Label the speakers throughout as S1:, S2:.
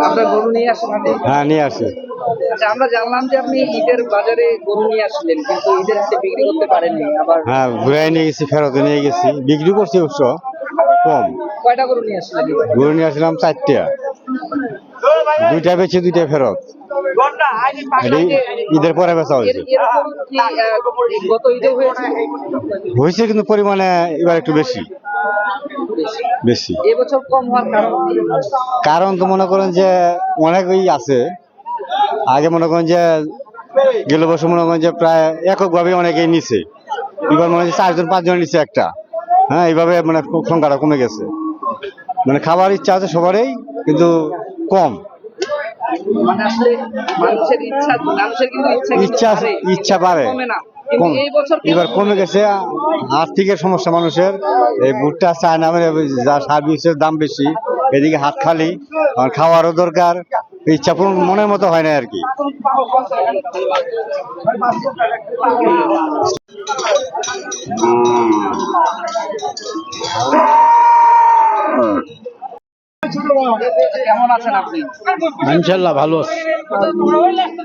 S1: আপনার গরু নিয়ে আসেন আপনি?
S2: হ্যাঁ নিয়ে আসি।
S1: আচ্ছা আমরা জানলাম যে আপনি ঈদের বাজারে গরু নিয়ে আসলেন কিন্তু ঈদের হাটে বিক্রি করতে পারেননি আবার
S2: হ্যাঁ ঘুরে নিয়ে গেছি ফেরত নিয়ে গেছি। বিক্রি করছি অবশ্য কম।
S1: কয়টা গরু নিয়ে আসলেন
S2: গরু নিয়ে আসলাম চারটা। দুইটা বেছে দুইটা ফেরত। এটি ঈদের পরে বেচা
S1: এর-
S2: হয়েছে
S1: এরকম কি আহ, গত ঈদে হয়েছে?
S2: হয়েছে কিন্তু পরিমাণে এবার একটু বেশি। বেশি।
S1: এবছর কম হওয়ার কারণ?
S2: কারণ তো মনে করেন যে অনেকই আছে। আগে মনে করেন যে গেল বছর মনে করেন যে প্রায় এককভাবে অনেকেই নিছে। এবার মনে হয় যে চারজন পাঁচজন নিছে একটা। হ্যাঁ এইভাবে মানে সংখ্যাটা কমে গেছে। মানে খাবার ইচ্ছা আছে সবারই কিন্তু কম।
S1: মানে ইচ্ছা ইচ্ছা বাড়ে।
S2: এবার কমে গেছে। আর্থিকের সমস্যা মানুষের। এই ভুট্টা চায় না মানে যা সার্ভিসের দাম বেশি। এদিকে হাত খালি। আর খাওয়ারও দরকার। ইচ্ছা পূরণ মনের মতো হয় না আর কি।
S1: কেমন আছেন আপনি?
S2: ইনশাল্লাহ ভালো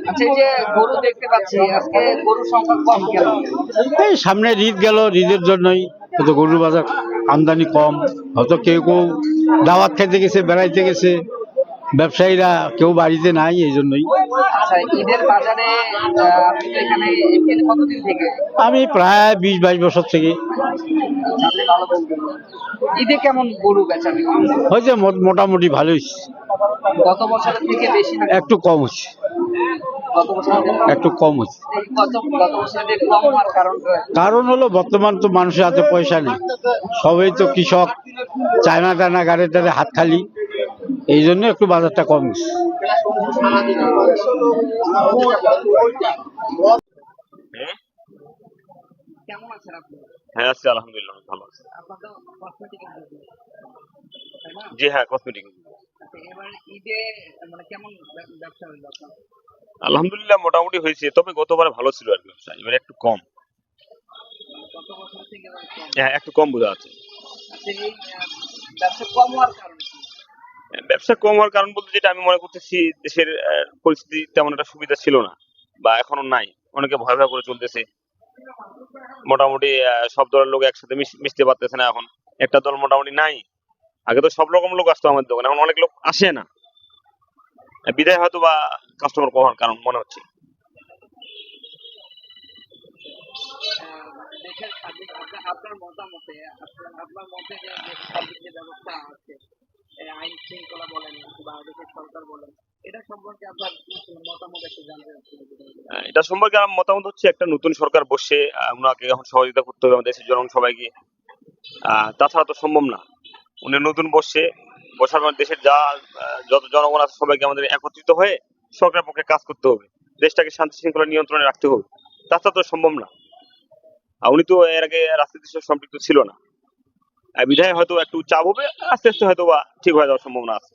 S1: আচ্ছা এই যে গরু দেখতে পাচ্ছি আজকে গরুর সংখ্যা কম কেন?
S2: এই সামনে ঈদ গেল ঈদের জন্যই। হয়তো গরুর বাজার আমদানি কম হয়তো কেউ কেউ দাওয়াত খেতে গেছে বেড়াইতে গেছে। ব্যবসায়ীরা কেউ বাড়িতে নাই এই জন্যই।
S1: আচ্ছা ঈদের বাজারে আপনি তো এখানে এখানে কতদিন থেকে?
S2: আমি প্রায় বিশ বাইশ বছর থেকে।
S1: আপনি ভালো বলবেন ঈদে কেমন গরু বেচা বিক্রি?
S2: হয়েছে মো- মোটামুটি ভালোই।
S1: গত বছরের থেকে বেশি না
S2: একটু কম হচ্ছে।
S1: গত বছরের থেকে
S2: একটু কম হচ্ছে।
S1: গত গত বছরের থেকে কম হওয়ার কারণটা
S2: কারণ হলো বর্তমান তো মানুষের হাতে পয়সা নেই। সবাই তো কৃষক চায়না টানা গাড়ি টাড়ে হাত খালি। এই জন্য একটু বাজারটা কম হচ্ছে।
S3: হ্যাঁ আছি আছি। হ্যাঁ আলহামদুলিল্লাহ, মোটামুটি হয়েছে, তবে গতবার ভালো ছিল আর কি ব্যবসা, এবার একটু কম। হ্যাঁ একটু কম বোঝা
S1: ব্যবসা কম হওয়ার কারণ।
S3: ব্যবসা কম হওয়ার কারণ বলতে যেটা আমি মনে করতেছি, দেশের পরিস্থিতি তেমন একটা সুবিধা ছিল না বা এখনও নাই। অনেকে ভয় ভয় করে চলতেছে। মোটামুটি সব দলের লোক একসাথে মিশ- মিশতে পারতেছে না এখন। একটা দল মোটামুটি নাই। আগে তো সব রকম লোক আসতো আমাদের দোকানে, এখন অনেক লোক আসে না। বিদায় হয়তো বা কাস্টমার কম হওয়ার কারণ মনে হচ্ছে।
S1: সার্বিক আপনার- মতামতে আপনার মতে যে ব্যবস্থা আছে বলেন এটা সম্পর্কে
S3: আমার মতামত হচ্ছে একটা নতুন সরকার বসে ওনাকে এখন সহযোগিতা করতে হবে আমাদের দেশের জনগণ সবাইকে। তাছাড়া তো সম্ভব না। উনি নতুন বসে, বসার পর দেশের যা যত জনগণ আছে সবাইকে আমাদের একত্রিত হয়ে সরকারের পক্ষে কাজ করতে হবে। দেশটাকে শান্তি শৃঙ্খলা নিয়ন্ত্রণে রাখতে হবে। তাছাড়া তো সম্ভব না। উনি তো এর আগে রাজনীতির সাথে সম্পৃক্ত ছিল না। বিধায় হয়তো একটু চাপ হবে, আস্তে আস্তে হয়তো বা ঠিক হয়ে যাওয়ার সম্ভাবনা আছে।